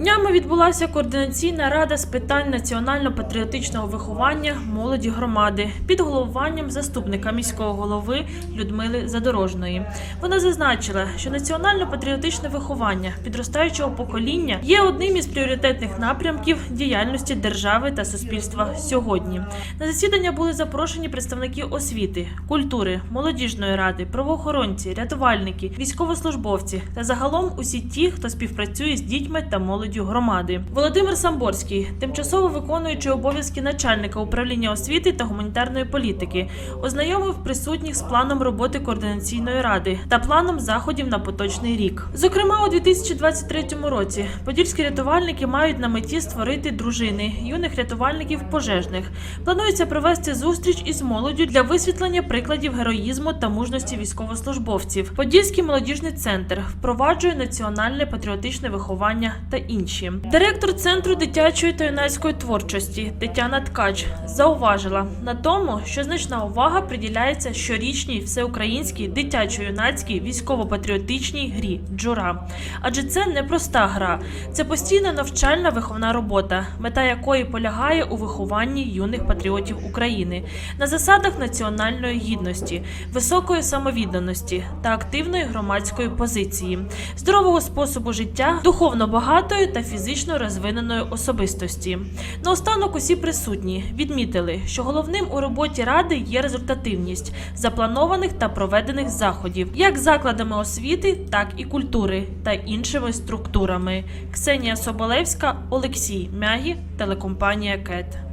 Днями відбулася координаційна рада з питань національно-патріотичного виховання молоді громади під головуванням заступника міського голови Людмили Задорожної. Вона зазначила, що національно-патріотичне виховання підростаючого покоління є одним із пріоритетних напрямків діяльності держави та суспільства сьогодні. На засідання були запрошені представники освіти, культури, молодіжної ради, правоохоронці, рятувальники, військовослужбовці та загалом усі ті, хто співпрацює з дітьми та молоддю громади. Володимир Самборський, тимчасово виконуючий обов'язки начальника управління освіти та гуманітарної політики, ознайомив присутніх з планом роботи координаційної ради та планом заходів на поточний рік. Зокрема, у 2023 році подільські рятувальники мають на меті створити дружини юних рятувальників пожежних. Планується провести зустріч із молоддю для висвітлення прикладів героїзму та мужності військовослужбовців. Подільський молодіжний центр впроваджує національне патріотичне виховання та інші. Директор центру дитячої та юнацької творчості Тетяна Ткач зауважила на тому, що значна увага приділяється щорічній всеукраїнській дитячо-юнацькій військово-патріотичній грі Джура. Адже це не проста гра, це постійна навчальна виховна робота, мета якої полягає у вихованні юних патріотів України на засадах національної гідності, високої самовідданості та активної громадської позиції, здорового способу життя, духовно багатої та фізично розвиненої особистості. Наостанок усі присутні відмітили, що головним у роботі ради є результативність запланованих та проведених заходів, як закладами освіти, так і культури та іншими структурами. Ксенія Соболевська, Олексій Мягі, телекомпанія КЕТ.